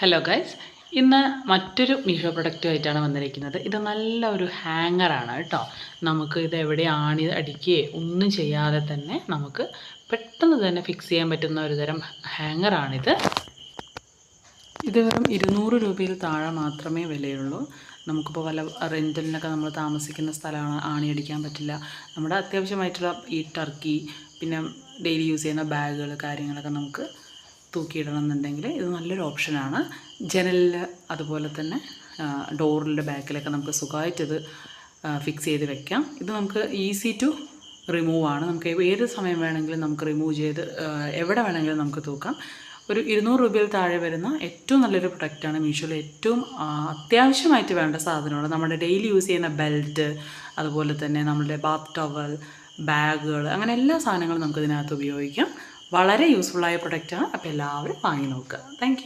Hello guys ഇന്ന് മറ്റൊരു മീഷോ പ്രൊഡക്റ്റുമായിട്ടാണ് വന്നിരിക്കുന്നത്. ഇത് നല്ല ഒരു ഹാങ്ങറാണ് കേട്ടോ. നമുക്ക് ഇത് എവിടെയാണ് ആണി അടിക്കുകയോ ഒന്നും ചെയ്യാതെ തന്നെ നമുക്ക് പെട്ടെന്ന് തന്നെ ഫിക്സ് ചെയ്യാൻ പറ്റുന്ന ഒരു തരം ഹാങ്ങറാണിത് ഇത് വെറും ഇരുന്നൂറ് രൂപയിൽ താഴെ മാത്രമേ വിലയുള്ളൂ. നമുക്കിപ്പോൾ വല്ല റെന്റലിനൊക്കെ നമ്മൾ താമസിക്കുന്ന സ്ഥലമാണ് ആണി അടിക്കാൻ പറ്റില്ല. നമ്മുടെ അത്യാവശ്യമായിട്ടുള്ള ഈ ടർക്കി പിന്നെ ഡെയിലി യൂസ് ചെയ്യുന്ന ബാഗുകൾ കാര്യങ്ങളൊക്കെ നമുക്ക് തൂക്കിയിടണം എന്നുണ്ടെങ്കിൽ ഇത് നല്ലൊരു ഓപ്ഷനാണ്. ജനലിൽ അതുപോലെ തന്നെ ഡോറിന്റെ ബാക്കിലൊക്കെ നമുക്ക് സുഖമായിട്ട് ഇത് ഫിക്സ് ചെയ്ത് വെക്കാം. ഇത് നമുക്ക് ഈസി ടു റിമൂവ് ആണ്. നമുക്ക് ഏത് സമയം വേണമെങ്കിലും നമുക്ക് റിമൂവ് ചെയ്ത് എവിടെ വേണമെങ്കിലും നമുക്ക് തൂക്കാം. ഒരു ഇരുന്നൂറ് രൂപയിൽ താഴെ വരുന്ന ഏറ്റവും നല്ലൊരു പ്രൊഡക്റ്റാണ് മീഷോയിൽ ഏറ്റവും അത്യാവശ്യമായിട്ട് വേണ്ട സാധനമാണ് നമ്മുടെ ഡെയിലി യൂസ് ചെയ്യുന്ന ബെൽറ്റ് അതുപോലെ തന്നെ നമ്മുടെ ബാത്ത് ടവൽ ബാഗുകൾ അങ്ങനെ എല്ലാ സാധനങ്ങളും നമുക്ക് ഇതിനകത്ത് ഉപയോഗിക്കാം. വളരെ യൂസ്ഫുള്ളായ പ്രൊഡക്റ്റാണ് അപ്പോൾ എല്ലാവരും വാങ്ങി നോക്കുക. താങ്ക്